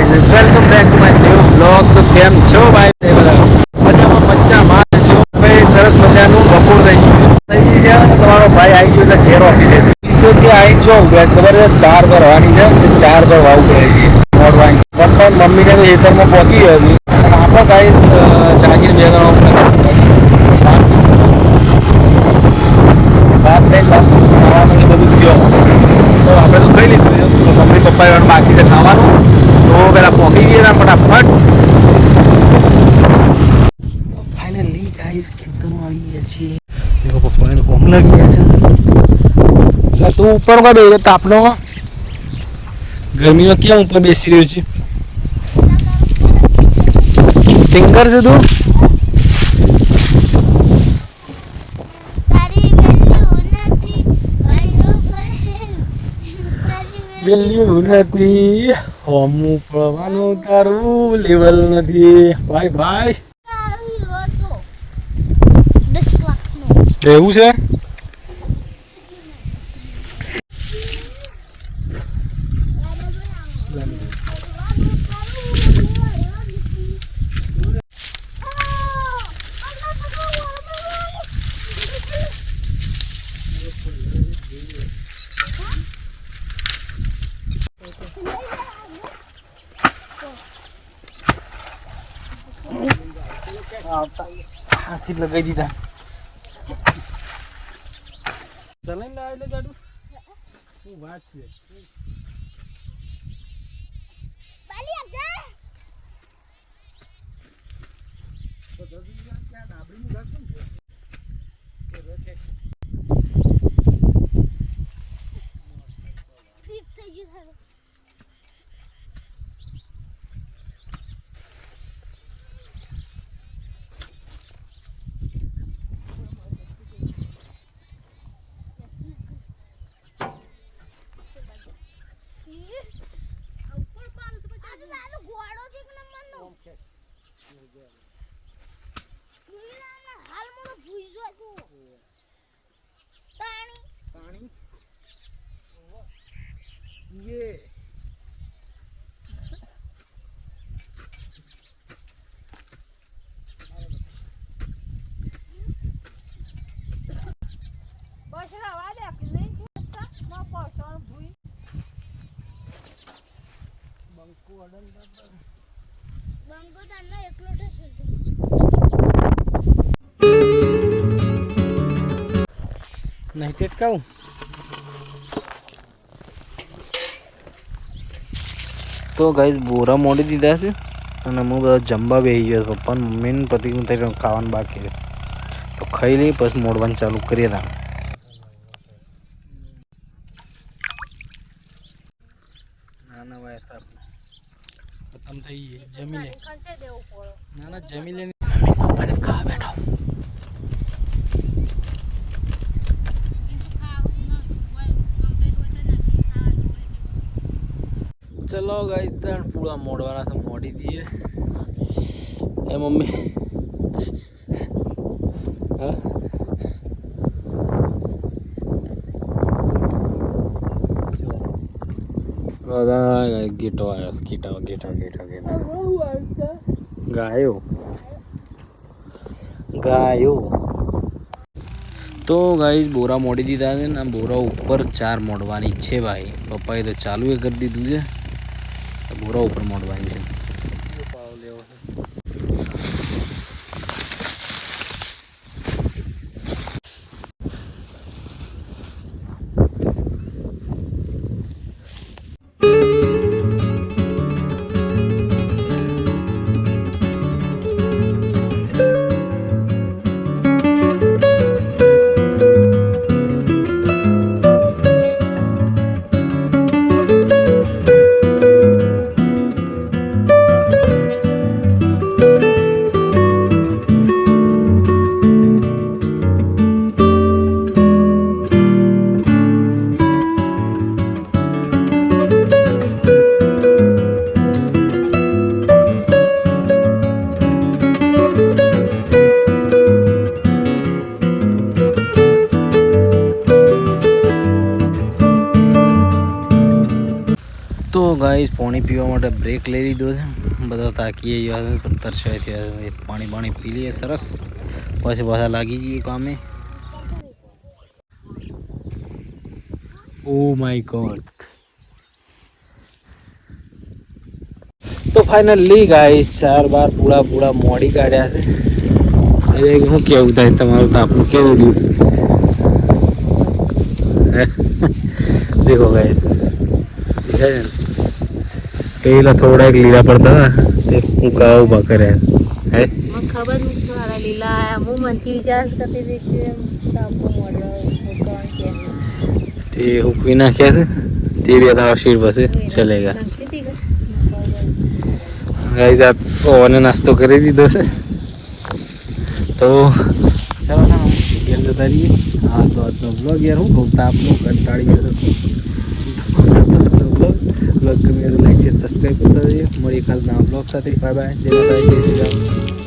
Guys welcome back to my new blog તો કેમ છો ભાઈ તે બધા? મજામાં માર છો ભાઈ સરસ મજાનું બપોર થઈ ગયું. થઈ છે તમારો ભાઈ આવી ગયો એટલે ઘેર આપી દે. ઈસોથી આવી જો ખબર છે ચાર ઘર હવાની છે તે ચાર ઘર વાવ પડે છે. મોડવાની પણ મમ્મીને તો ખેતરમાં પહોંચી ગયો હતી. આપણે ગાઈ જાગીર બે ગણો ભાત લઈને ખાવાનું એ બધું થયો તો આપણે તો ખાઈ લીધું છે તો મમ્મી પપ્પા એવાનું બાકી છે ખાવાનું તો પેલા પહોંચી ગયા હતા ફટાફટ ફાઇનલી ગાઈસ ખેતરમાં આવી ગયા છીએ દેખો પપ્પાને કોમ લાગી ગયા છે. તું ઉપર કા બેસી તાપનો? ગરમીમાં કેમ ઉપર બેસી રહ્યો છે? સિંગર છે તું? તારી વેલ્યુ નથી હોમ પડવાનું તારું લેવલ નથી. ભાઈ ભાઈ આવી હતો દસ લાખનો એવું છે હાથી લગાવી દીધા ચલાઈને લાવે એટલે દાડુ શું વાત છે? પાલી આગળ ફિટ થઈ ગયું હવે આ તો તારો ઘોડો છે કે નંબરનો ભૂઈલાના હાલ મને ભૂઈ જો તું તાણી પાણી ये બસ રવા દે કે નહીં ખેંચતા માં પહોંચવાનું ભૂઈ બંકો અડન બંકો તારનો એકલો થશે નહીં ટેટકાવું તો ગાઈસ બોરા મોડી દીધા છે અને હું બધા જમવા બેસી ગયો છું. પણ મમ્મીને પતિ થઈ ખાવાનું બાકી છે. તો ખાઈ લઈ પછી મોડવાનું ચાલુ કરીએ તા ના ના ભાઈ સાહેબ ખતમ થઈ ગઈ જમી લે નાના ના ના જમી લે ખાવા બેઠા ચલો ગાઈસ ત્રણ પૂરા મોડવાના તો મોડી દઈએ એ મમ્મી. હા? બધા ગીટો આવ્યો ગીટા ગીટો ગીટો ગીટો ગાયો. ગાયો. તો ગાઈસ, બોરા મોડી દીધા છે ને બોરા ઉપર ચાર મોડવાની છે ભાઈ. પપ્પાએ તો ચાલુ એ કરી દીધું છે. બોરા ઉપર મોડવાની છે. પાણી પીવા માટે બ્રેક લઈ લીધો છે. બધા તાકીએ ગયા થયા પાણી પાણી પી લઈએ, સરસ. પછી પાછા લાગી જઈએ કામે. ઓ માય ગોડ તો ફાઇનલી ગાય ચાર બાર પૂરા પૂરા મોડી કાઢ્યા છે. હવે હું કેવું થાય? તમારું તાપનું કેવું રહ્યું? દેખો ગાય દેખાય ને? પેલા થોડા એક લીલા પડતા હતા. તે ઉકા ઊભા કર્યા. હે? ખબર નથી મારા લીલા હું મનથી વિચાર કરતી હતી કે તાપો મોડો તે હુકવી નાખ્યા છે. તે બે તારા શીર પાસે ચલેગા. ગાઈઝ આ ઓને નાસ્તો કરી દીધો છે. તો ચાલો ઘેર જતા રહીએ. હા તો આજનો બ્લોગ યાર. હું કહું તાપનો કંટાળી ગયો બ્લોગ ગમ્યો ગમે તો લાઈક શેર સબસ્ક્રાઈબ કરતા રહીએ મળીએ કાલના બ્લોગ સાથે બાય બાય જય માતા જય શ્રી રામ